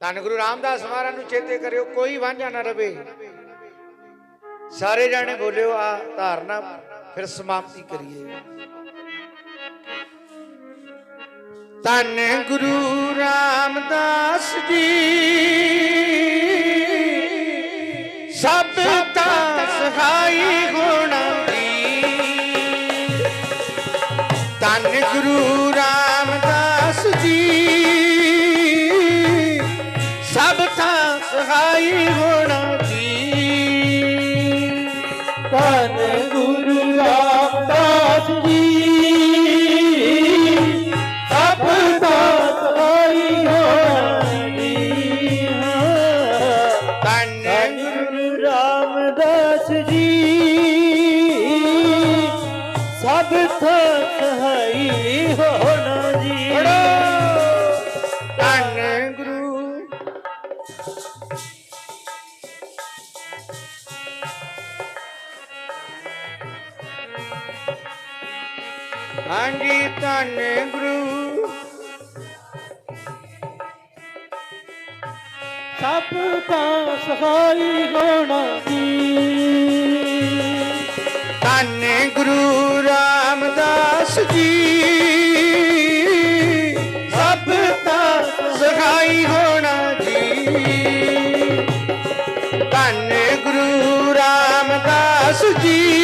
ਧੰਨ ਗੁਰੂ ਰਾਮਦਾਸ ਮਹਾਰਾਜ ਨੂੰ ਚੇਤੇ ਕਰਿਓ, ਕੋਈ ਵਾਂਝਾ ਨਾ ਰਵੇ। ਸਾਰੇ ਜਾਣੇ ਬੋਲਿਓ, ਆ ਧਾਰਨਾ, ਫਿਰ ਸਮਾਪਤੀ ਕਰੀਏ। ਧੰਨ ਗੁਰੂ ਰਾਮਦਾਸ ਜੀ, ਸਭ ਤਾਂ ਸਹਾਈ ਗੁਣਾ ਦੀ ਧੰਨ ਗੁਰੂ ਰਾਮਦਾਸ ਜੀ। ਸਹਾਈ ਹੋਣਾ ਜੀ। ਧੰਨ ਗੁਰੂ ਰਾਮਦਾਸ ਜੀ। ਸਭ ਦਾ ਸਹਾਈ ਹੋਣੀ ਧੰਨ ਧੰਨ ਗੁਰੂ ਰਾਮਦਾਸ ਜੀ। ਸਭ ਦਾ ਸਹਾਈ ਹੋਣਾ ਜੀ। ਹਾਂਜੀ ਧੰਨ ਗੁਰੂ। ਸਭ ਦਾ ਸਹਾਈ ਹੋਣਾ ਜੀ ਧੰਨ ਗੁਰੂ ਰਾਮਦਾਸ ਜੀ। ਸਭ ਦਾ ਸਹਾਈ ਹੋਣਾ ਜੀ ਧੰਨ ਗੁਰੂ ਰਾਮਦਾਸ ਜੀ।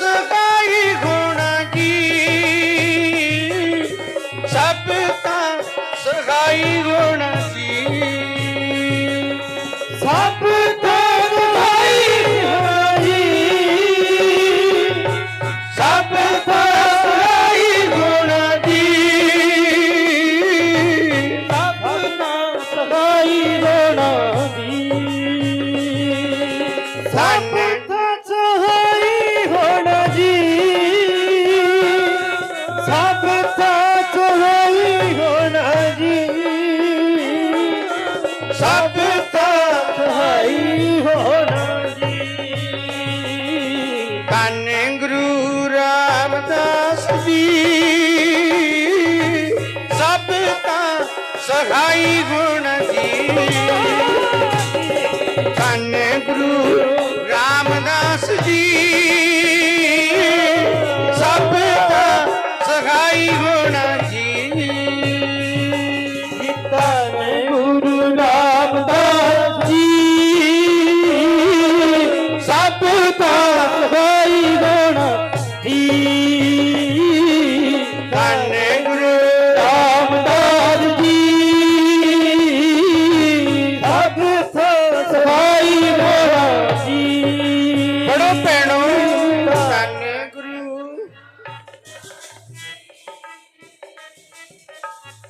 ਥਾਂ ਸਹਾਈ ਹੋਣਾ ਜੀ ਸਭ ਥਾਂ ਸਹਾਈ ਹੋਣਾ ਜੀ ਧੰਨ ਗੁਰੂ ਰਾਮਦਾਸ ਜੀ। ਸਭ ਤਾਂ ਸਹਾਈ ਗੁਣ ਜੀ।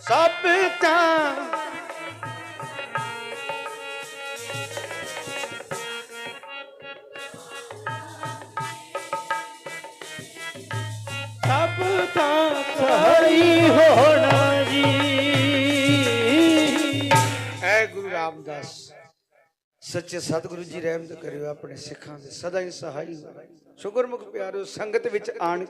ਸਭ ਤਾਂ ਸਭ ਦਾ ਸਹਾਈ ਹੋਣਾ ਜੀ। ਐ ਗੁਰੂ ਰਾਮਦਾਸ। ਸੱਚੇ ਸਤਿਗੁਰੂ ਜੀ ਰਹਿਮਤ ਕਰਿਓ ਆਪਣੇ ਸਿੱਖਾਂ ਦੇ ਸਦਾ ਹੀ ਸਹਾਈ ਸ਼ੁਕਰਮੁਖ ਪਿਆਰਿਓ ਸੰਗਤ ਵਿੱਚ ਆਣ